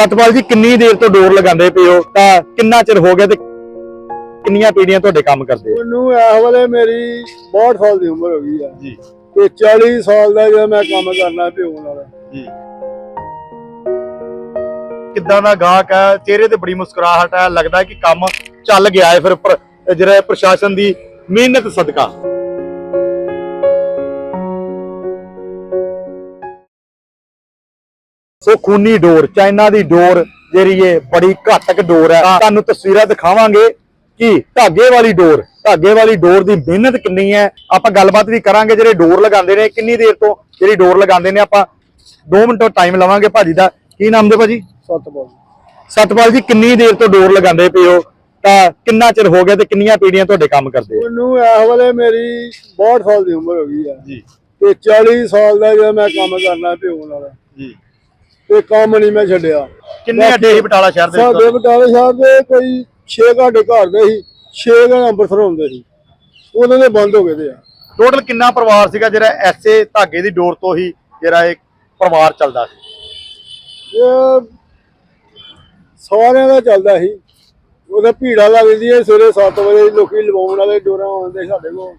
ਸਤਪਾਲ ਜੀ ਕਿੰਨੀ ਦੇਰ ਤੋਂ ਡੋਰ ਲਗਾਉਂਦੇ ਪਏ ਹੋ? ਤਾਂ ਕਿੰਨਾ ਚਿਰ ਹੋ ਗਿਆ ਤੇ ਕਿੰਨੀਆਂ ਪੀੜ੍ਹੀਆਂ ਤੁਹਾਡੇ ਕੰਮ ਕਰਦੇ ਮੈਨੂੰ ਇਸ ਵੇਲੇ ਮੇਰੀ 62 ਸਾਲ ਦੀ ਉਮਰ ਹੋ ਗਈ ਆ। ਜੀ। ਤੇ 40 ਸਾਲ ਦਾ ਜਿਹੜਾ ਮੈਂ ਕੰਮ ਕਰਨਾ ਪਿਓ ਨਾਲ। ਜੀ। ਕਿੱਦਾਂ ਦਾ ਗਾਹਕ ਹੈ ਚਿਹਰੇ ਤੇ ਬੜੀ ਮੁਸਕਰਾਹਟ ਹੈ ਲੱਗਦਾ ਕਿ ਕੰਮ ਚੱਲ ਗਿਆ ਹੈ ਫਿਰ ਜਿਹੜਾ ਪ੍ਰਸ਼ਾਸਨ ਦੀ ਮਿਹਨਤ ਸਦਕਾ। ਸੋ ਖੂਨੀ ਡੋਰ ਚਾਈਨਾ ਦੀ ਡੋਰ ਜਿਹੜੀ ਇਹ ਬੜੀ ਘਾਤਕ ਡੋਰ ਹੈ। ਤੁਹਾਨੂੰ ਤਸਵੀਰਾਂ ਦਿਖਾਵਾਂਗੇ ਕਿ ਧਾਗੇ ਵਾਲੀ ਡੋਰ ਧਾਗੇ ਵਾਲੀ ਡੋਰ ਦੀ ਮਿਹਨਤ ਕਿੰਨੀ ਹੈ। ਆਪਾਂ ਗੱਲਬਾਤ ਵੀ ਕਰਾਂਗੇ ਜਿਹੜੇ ਡੋਰ ਲਗਾਉਂਦੇ ਨੇ ਕਿੰਨੀ ਦੇਰ ਤੋਂ ਜਿਹੜੀ ਡੋਰ ਲਗਾਉਂਦੇ ਨੇ ਆਪਾਂ। 2 ਮਿੰਟ ਟਾਈਮ ਲਵਾਂਗੇ ਭਾਜੀ ਦਾ। ਕੀ ਨਾਮ ਦੇ ਭਾਜੀ? ਸੱਤ ਬਾਲ ਸਤਪਾਲ ਜੀ ਕਿੰਨੀ ਦੇਰ ਤੋਂ ਡੋਰ ਲਗਾਉਂਦੇ ਪਏ ਹੋ? ਤਾਂ ਕਿੰਨਾ ਚਿਰ ਹੋ ਗਿਆ ਤੇ ਕਿੰਨੀਆਂ ਪੀੜ੍ਹੀਆਂ ਤੁਹਾਡੇ ਕੰਮ ਕਰਦੇ? ਆ ਮੈਨੂੰ ਇਸ ਵੇਲੇ ਮੇਰੀ 62 ਸਾਲ ਦੀ ਉਮਰ ਹੋ ਗਈ ਆ ਜੀ। ਤੇ 40 ਸਾਲ ਦਾ ਜਿਹੜਾ ਮੈਂ ਕੰਮ ਕਰਨਾ ਪਿਓ ਨਾਲ ਜੀ। ਤੇ ਕੰਮ ਨਹੀਂ ਮੈਂ ਛੱਡਿਆ। ਕਿੰਨੇ ਅੱਡੇ ਸੀ ਬਟਾਲਾ ਸ਼ਹਿਰ ਦੇ ਸਾਡੇ ਬਟਾਲੇ ਸਾਹਿਬ ਦੇ ਕੋਈ 6 ਘਾਟੇ ਘਰ ਦੇ ਸੀ 6 ਘਾਟੇ ਅੰਮ੍ਰਿਤਸਰ ਹੁੰਦੇ ਸੀ। ਉਹਨਾਂ ਦੇ ਬੰਦ ਹੋ ਗਏ ਤੇ ਆ। ਟੋਟਲ ਕਿੰਨਾ ਪਰਿਵਾਰ ਸੀਗਾ ਜਿਹੜਾ ਐਸੇ ਧਾਗੇ ਦੀ ਡੋਰ ਤੋਂ ਹੀ ਜਿਹੜਾ ਇਹ ਪਰਿਵਾਰ ਚੱਲਦਾ ਸੀ? ਇਹ ਸਾਰਿਆਂ ਦਾ ਚੱਲਦਾ ਸੀ। ਉਹਦਾ ਭੀੜਾ ਲੱਗਦੀ ਹੈ ਸਵੇਰੇ 7 ਵਜੇ ਲੋਕੀ ਲਵਾਉਣ ਵਾਲੇ ਡੋਰਾਂ ਆਉਂਦੇ ਸਾਡੇ ਕੋਲ।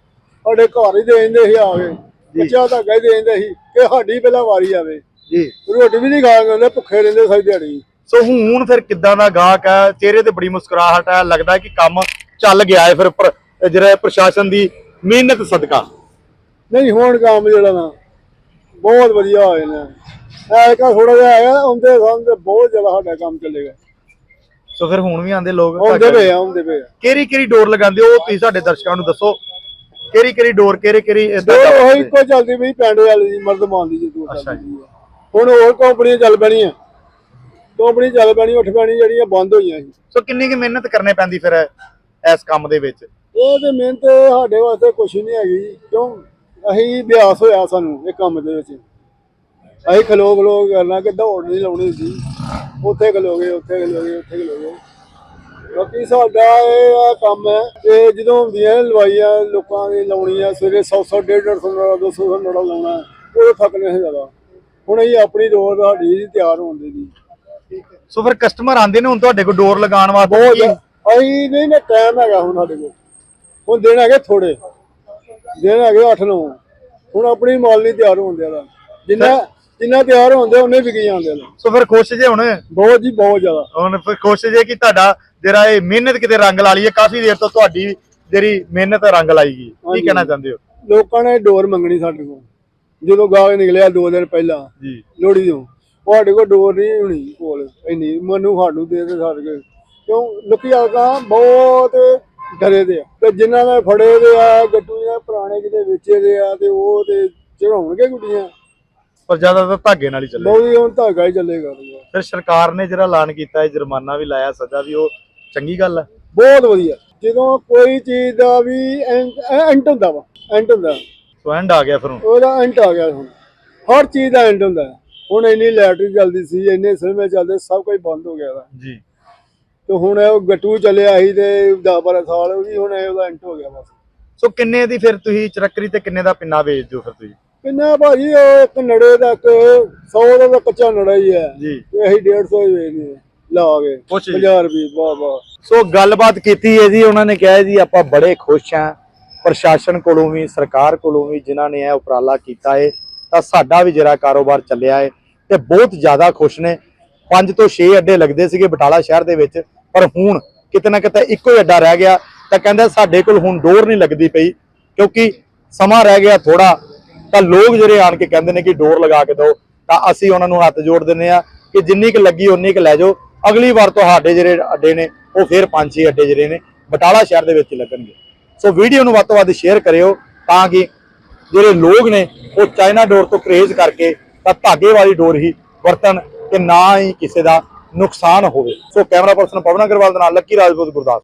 ਸਾਡੇ ਘਰ ਹੀ ਦੇ ਦਿੰਦੇ ਸੀ ਆ ਕੇ। ਬੱਚਾ ਧਾਗਾ ਹੀ ਦੇ ਦਿੰਦੇ ਸੀ ਕਿ ਸਾਡੀ ਪਹਿਲਾਂ ਵਾਰੀ ਆਵੇ। ਜੀ। ਰੋਟੀ ਵੀ ਨਹੀਂ ਖਾ ਕੇ ਉਹਨੇ ਭੁੱਖੇ ਰਹਿੰਦੇ ਸਾਰੀ ਦਿਹਾੜੀ। ਸੋ ਹੁਣ ਫਿਰ ਕਿੱਦਾਂ ਦਾ ਗਾਹਕ ਹੈ? ਚਿਹਰੇ ਤੇ ਬੜੀ ਮੁਸਕਰਾਹਟ ਹੈ ਲੱਗਦਾ ਕਿ ਕੰਮ ਚੱਲ ਗਿਆ ਹੈ ਫਿਰ ਪਰ- ਜਿਹੜਾ ਪ੍ਰਸ਼ਾਸਨ ਦੀ ਮਿਹਨਤ ਸਦਕਾ। ਨਹੀਂ ਹੁਣ ਕੰਮ ਜਿਹੜਾ ਨਾ ਬਹੁਤ ਵਧੀਆ ਹੋਏ ਨੇ। ਐਕਾ ਥੋੜਾ ਜਿਹਾ ਆਇਆ ਆਉਂਦੇ ਸਾਹਮਣੇ ਬਹੁਤ ਜ਼ਿਆਦਾ ਸਾਡਾ ਕੰਮ ਚੱਲੇਗਾ ਸੋ ਫਿਰ ਹੁਣ ਵੀ ਆਂਦੇ ਲੋਕ ਆਉਂਦੇ ਪਏ ਆ ਆਉਂਦੇ ਪਏ ਆ। ਕਿਹੜੀ ਕਿਹੜੀ ਡੋਰ ਲਗਾਉਂਦੇ ਹੋ? ਉਹ ਤੁਸੀਂ ਸਾਡੇ ਦਰਸ਼ਕਾਂ ਨੂੰ ਦੱਸੋ। ਕਿਹੜੀ ਕਿਹੜੀ ਡੋਰ ਕਿਹੜੀ ਕਿਹੜੀ ਦਾ- ਉਹੀ ਕੋ ਚੱਲਦੀ ਪਈ ਪਿੰਡ ਵਾਲੀ ਦੀ ਮਰਦਮਾਨ ਦੀ ਜਦੋਂ ਅੱਛਾ ਆ। ਹੁਣ ਹੋਰ ਕੰਪਨੀਆਂ ਚੱਲ ਪੈਣੀਆਂ। ਕੰਪਨੀ ਚੱਲ ਪੈਣੀ ਉੱਠ ਪੈਣੀ ਜਿਹੜੀਆਂ ਬੰਦ ਹੋਈਆਂ ਸੀ। ਸੋ ਕਿੰਨੀ ਕਿ ਮਿਹਨਤ ਕਰਨੀ ਪੈਂਦੀ ਫਿਰ ਇਸ ਕੰਮ ਦੇ ਵਿੱਚ? ਉਹ ਤੇ ਮਿਹਨਤ ਸਾਡੇ ਵਾਸਤੇ ਕੁਛ ਨਹੀਂ ਹੈਗੀ ਕਿਉਂ? ਅਸੀਂ ਅਭਿਆਸ ਹੋਇਆ ਸਾਨੂੰ ਇਹ ਕੰਮ ਦੇ ਵਿੱਚ। ਅਸੀਂ ਖਲੋ ਖਲੋ ਕਰਨਾ ਕਿ ਦੌੜ ਨਹੀਂ ਲਾਉਣੀ ਸੀ। ਉੱਥੇ ਖਲੋਗੇ ਉੱਥੇ ਖਲੋਗੇ ਉੱਥੇ ਖਲੋਗੇ ਬਾਕੀ ਸਾਡਾ ਇਹ ਆ ਕੰਮ ਹੈ ਤੇ ਜਦੋਂ ਹੁੰਦੀਆਂ ਲਵਾਈਆਂ ਲੋਕਾਂ ਦੀ ਲਾਉਣੀਆਂ ਸਵੇਰੇ 100 100 150 ਨੜਾ 200 ਨੜਾ ਲਾਉਣਾ ਉਹ ਥੱਕਨੇ ਜ਼ਿਆਦਾ। ਹੁਣ ਅਸੀਂ ਆਪਣੀ ਰੋਜ਼ ਸਾਡੀ ਤਿਆਰ ਹੋਣ ਦੀ ਜੀ ਸੋ ਫਿਰ ਕਸਟਮਰ ਆਂਦੇ ਨੇ ਹੁਣ ਤੁਹਾਡੇ ਕੋਲ ਡੋਰ ਲਗਾਉਣ ਵਾਸਤੇ ਬਹੁਤ ਕੀ- ਅਸੀਂ ਨਹੀਂ ਨਾ ਟਾਈਮ ਹੈਗਾ ਹੁਣ ਸਾਡੇ ਕੋਲ। ਹੁਣ ਦਿਨ ਹੈਗੇ ਥੋੜੇ ਦਿਨ ਹੈਗੇ 8 9 ਹੁਣ ਆਪਣੀ ਮਾਲ ਨਹੀਂ ਤਿਆਰ ਹੋਣ ਦਿਆ ਜਿੰਨਾ ਜਿੰਨਾ ਤਿਆਰ ਹੁੰਦੇ ਉਹਨੇ ਵਿਕੀ ਜਾਂਦੇ ਨੇ ਸੋ ਫਿਰ ਖੁਸ਼ ਜੇ ਹੁਣ? ਬਹੁਤ ਜੀ ਬਹੁਤ ਜ਼ਿਆਦਾ। ਹੁਣ ਫਿਰ ਖੁਸ਼ ਜੇ ਕਿ ਤੁਹਾਡਾ ਜਿਹੜਾ ਇਹ ਮਿਹਨਤ ਕਿਤੇ ਰੰਗ ਲਾ ਲਈ ਹੈ ਕਾਫੀ ਦੇਰ ਤੋਂ ਤੁਹਾਡੀ ਜਿਹੜੀ ਮਿਹਨਤ ਰੰਗ ਲਾਈ ਗਈ। ਕੀ। ਕਹਿਣਾ ਚਾਹੁੰਦੇ ਹੋ? ਲੋਕਾਂ ਨੇ ਡੋਰ ਮੰਗਣੀ ਸਾਡੇ ਕੋਲ। ਜਦੋਂ ਗਾਹ ਨਿਕਲਿਆ ਦੋ ਦਿਨ ਪਹਿਲਾਂ ਜੀ। ਲੋਹੜੀ ਤੋਂ ਉਹ ਸਾਡੇ ਕੋਲ ਡੋਰ ਨਹੀਂ ਹੋਣੀ ਕੋਲ ਇੰਨੀ ਮੈਨੂੰ ਸਾਨੂੰ ਦੇ ਦੇ ਸਾਡੇ ਕੋਲ। ਕਿਉਂ? ਲੋਕੀ ਆਗਾ ਬਹੁਤ ਡਰੇ ਦੇ ਆ। ਤੇ ਜਿਨ੍ਹਾਂ ਨੇ ਫੜੇ ਦੇ ਆ ਗੱਟੂਆਂ ਪੁਰਾਣੇ ਕਿਤੇ ਵੇਚੇ ਦੇ ਆ ਤੇ ਉਹ ਤੇ ਚੜਾਉਣਗੇ ਗੁੱਡੀਆਂ। ਪਰ ਜ਼ਿਆਦਾਤਰ ਧਾਗੇ ਨਾਲ ਹੀ ਚੱਲੇ। ਬਹੁਤ ਹੀ ਹੁਣ ਧਾਗਾ ਹੀ ਚੱਲੇਗਾ। ਫਿਰ ਸਰਕਾਰ ਨੇ ਜਿਹੜਾ ਐਲਾਨ ਕੀਤਾ ਹੈ ਜੁਰਮਾਨਾ ਵੀ ਲਾਇਆ ਸਜ਼ਾ ਵੀ ਉਹ ਚੰਗੀ ਗੱਲ ਹੈ ਬਹੁਤ ਵਧੀਆ। ਜਦੋਂ ਕੋਈ ਚੀਜ਼ ਦਾ ਵੀ ਐਂਡ ਹੁੰਦਾ ਵਾ ਐਂਡ ਹੁੰਦਾ। ਸੋ ਐਂਡ ਆ ਗਿਆ ਫਿਰ ਹੁਣ। ਉਹਦਾ ਐਂਡ ਆ ਗਿਆ ਹੁਣ। ਹਰ ਚੀਜ਼ ਦਾ ਐਂਡ ਹੁੰਦਾ। ਹੈ। ਹੁਣ ਇੰਨੀ ਲੈਟਰੀ ਚੱਲਦੀ ਸੀ ਇੰਨੇ ਸਿਨੇਮੇ ਚੱਲਦੇ ਸਭ ਕੁਝ ਬੰਦ ਹੋ ਗਿਆ ਵਾ। ਜੀ। ਤੇ ਹੁਣ ਇਹ ਗੱਟੂ ਚੱਲਿਆ ਸੀ ਤੇ 10 12 ਸਾਲ ਉਹ ਵੀ ਹੁਣ ਇਹ ਉਹਦਾ ਐਂਡ ਹੋ ਗਿਆ ਬਸ। ਸੋ ਕਿੰਨੇ ਦੀ ਫਿਰ ਤੁਸੀਂ ਚਰੱਕਰੀ ਤੇ ਕਿੰਨੇ ਦਾ ਪਿੰਨਾ ਵੇਚਦੇ ਹੋ ਫਿਰ ਤੁਸੀਂ? ਕਿੰਨਾ ਭਾਜੀ ਉਹ ਇੱਕ ਨੜੇ ਦਾ 100 ਦਾ ਤਾਂ ਕੱਚਾ ਨੜਾ ਹੀ ਹੈ। ਜੀ। ਤੇ ਅਸੀਂ 150 ਹੀ ਵੇਚਦੇ ਹਾਂ। ਲਾ ਕੇ ਕੁਛ ਜੀ। 50 ਰੁਪਏ ਵਾਹ ਵਾਹ। ਸੋ ਗੱਲਬਾਤ ਕੀਤੀ ਹੈ ਜੀ ਉਹਨਾਂ ਨੇ ਕਿਹਾ ਜੀ ਆਪਾਂ ਬੜੇ ਖੁਸ਼ ਹਾਂ। ਪ੍ਰਸ਼ਾਸਨ ਕੋਲੋਂ ਵੀ, ਸਰਕਾਰ ਕੋਲੋਂ ਵੀ ਜਿਨ੍ਹਾਂ ਨੇ ਇਹ ਉਪਰਾਲਾ ਕੀਤਾ ਹੈ ਤਾਂ ਸਾਡਾ ਵੀ ਜਿਹੜਾ ਕਾਰੋਬਾਰ ਚੱਲਿਆ ਹੈ ਤੇ ਬਹੁਤ ਜ਼ਿਆਦਾ ਖੁਸ਼ ਨੇ। ਪੰਜ ਤੋਂ 6 ਅੱਡੇ ਲੱਗਦੇ ਸੀਗੇ ਬਟਾਲਾ ਸ਼ਹਿਰ ਦੇ ਵਿੱਚ, ਪਰ ਹੁਣ ਕਿਤੇ ਨਾ ਕਿਤੇ ਇੱਕੋ ਹੀ ਅੱਡਾ ਰਹਿ ਗਿਆ। ਤਾਂ ਕਹਿੰਦੇ ਸਾਡੇ ਕੋਲ ਹੁਣ ਡੋਰ ਨਹੀਂ ਲੱਗਦੀ ਪਈ, ਕਿਉਂਕਿ ਸਮਾਂ ਰਹਿ ਗਿਆ ਥੋੜਾ ਤਾਂ ਲੋਕ ਜਿਹੜੇ ਆਣ ਕੇ ਕਹਿੰਦੇ ਨੇ ਕਿ ਡੋਰ ਲਗਾ ਕੇ ਦਿਓ, ਤਾਂ ਅਸੀਂ ਉਹਨਾਂ ਨੂੰ ਹੱਥ ਜੋੜ ਦਿੰਦੇ ਆ ਕਿ ਜਿੰਨੀ ਕੁ ਲੱਗੀ ਉਨੀ ਕੁ ਲੈ ਜਾਓ। ਅਗਲੀ ਵਾਰ ਤੁਹਾਡੇ ਜਿਹੜੇ ਅੱਡੇ ਨੇ, ਉਹ ਫਿਰ ਪੰਜ ਛੇ ਅੱਡੇ ਜਿਹੜੇ ਨੇ ਬਟਾਲਾ ਸ਼ਹਿਰ ਦੇ ਵਿੱਚ ਹੀ ਲੱਗਣਗੇ। ਸੋ ਵੀਡੀਓ ਨੂੰ ਵੱਧ ਤੋਂ ਵੱਧ ਸ਼ੇਅਰ ਕਰਿਓ ਤਾਂ ਕਿ ਜਿਹੜੇ ਲੋਕ ਨੇ ਉਹ ਚਾਈਨਾ ਡੋਰ ਤੋਂ ਕਰੇਜ਼ ਕਰਕੇ ਤਾਂ ਧਾਗੇ ਵਾਲੀ ਡੋਰ ਹੀ ਵਰਤਣ ਤੇ ਨਾ ਹੀ ਕਿਸੇ ਦਾ ਨੁਕਸਾਨ ਹੋਵੇ। So camera person Pawan Agarwal ਦੇ ਨਾਲ ਲੱਕੀ ਰਾਜਪੂਤ ਗੁਰਦਾਸ।